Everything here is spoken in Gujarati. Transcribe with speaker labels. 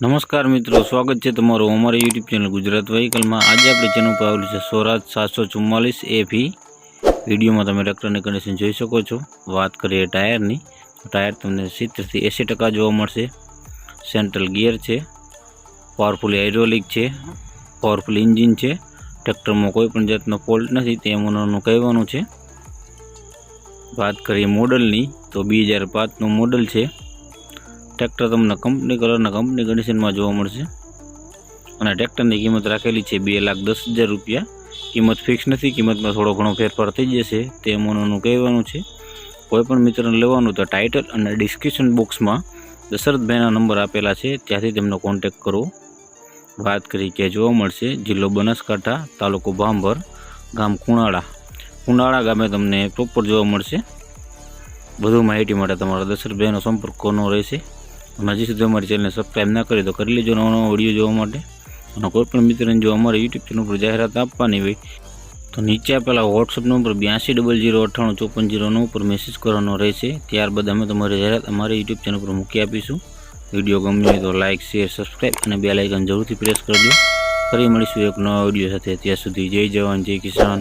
Speaker 1: નમસ્કાર મિત્રો, સ્વાગત છે તમારું અમારી યુટ્યુબ ચેનલ ગુજરાત વ્હીકલમાં આજે આપણી ચેનલ પર આવેલું છે સ્વરાજ સાતસો ચુમ્માલીસ એફી વિડીયોમાં તમે ટ્રેક્ટરની કન્ડિશન જોઈ શકો છો. વાત કરીએ ટાયરની. ટાયર તમને સિત્તેરથી એંસી ટકા જોવા મળશે. સેન્ટ્રલ ગિયર છે. પાવરફુલ હાઇડ્રોલિક છે. પાવરફુલ ઇન્જિન છે. ટ્રેક્ટરમાં કોઈ પણ જાતનો ફોલ્ટ નથી, તે એમનું કહેવાનું છે. વાત કરીએ મોડલની, તો બે હજાર પાંચનું મોડલ છે. ટ્રેક્ટર તમને કંપની કલરના કંપની કન્ડિશનમાં જોવા મળશે. અને ટ્રેક્ટરની કિંમત રાખેલી છે બે લાખ દસ હજાર રૂપિયા. કિંમત ફિક્સ નથી, કિંમતમાં થોડો ઘણો ફેરફાર થઈ જશે, તે મનોનું કહેવાનું છે. કોઈપણ મિત્રને લેવાનું તો ટાઇટલ અને ડિસ્ક્રિપ્શન બોક્સમાં દશરથભાઈના નંબર આપેલા છે, ત્યાંથી તેમનો કોન્ટેક કરો. વાત કરી કે જોવા મળશે, જિલ્લો બનાસકાંઠા, તાલુકો ભાંભર, ગામ કુણાળા. કુણાળા ગામે તમને પ્રોપર જોવા મળશે. વધુ માહિતી માટે તમારા દશરથભાઈનો સંપર્ક કોનો રહેશે? અને હજી સુધી અમારી ચેનલને સબસ્ક્રાઈબ ના કરી તો કરી લેજો નવો નવો વીડિયો જોવા માટે. અને કોઈપણ મિત્રને જો અમારા યુટ્યુબ ચેનલ પર જાહેરાત આપવાની હોય, તો નીચે આપેલા વોટ્સઅપ નંબર બ્યાસી ડબલ જીરો અઠ્ઠાણું ચોપન જીરો નવ પર મેસેજ કરવાનો રહેશે. ત્યારબાદ અમે તમારી જાહેરાત અમારી યુટ્યુબ ચેનલ પર મૂકી આપીશું. વીડિયો ગમ્યો હોય તો લાઇક શેર સબસ્ક્રાઈબ અને બે લાઇકન જરૂરથી પ્રેસ કરજો. ફરી મળીશું એક નવા વીડિયો સાથે. ત્યાં સુધી જય જવાન, જય કિસાન.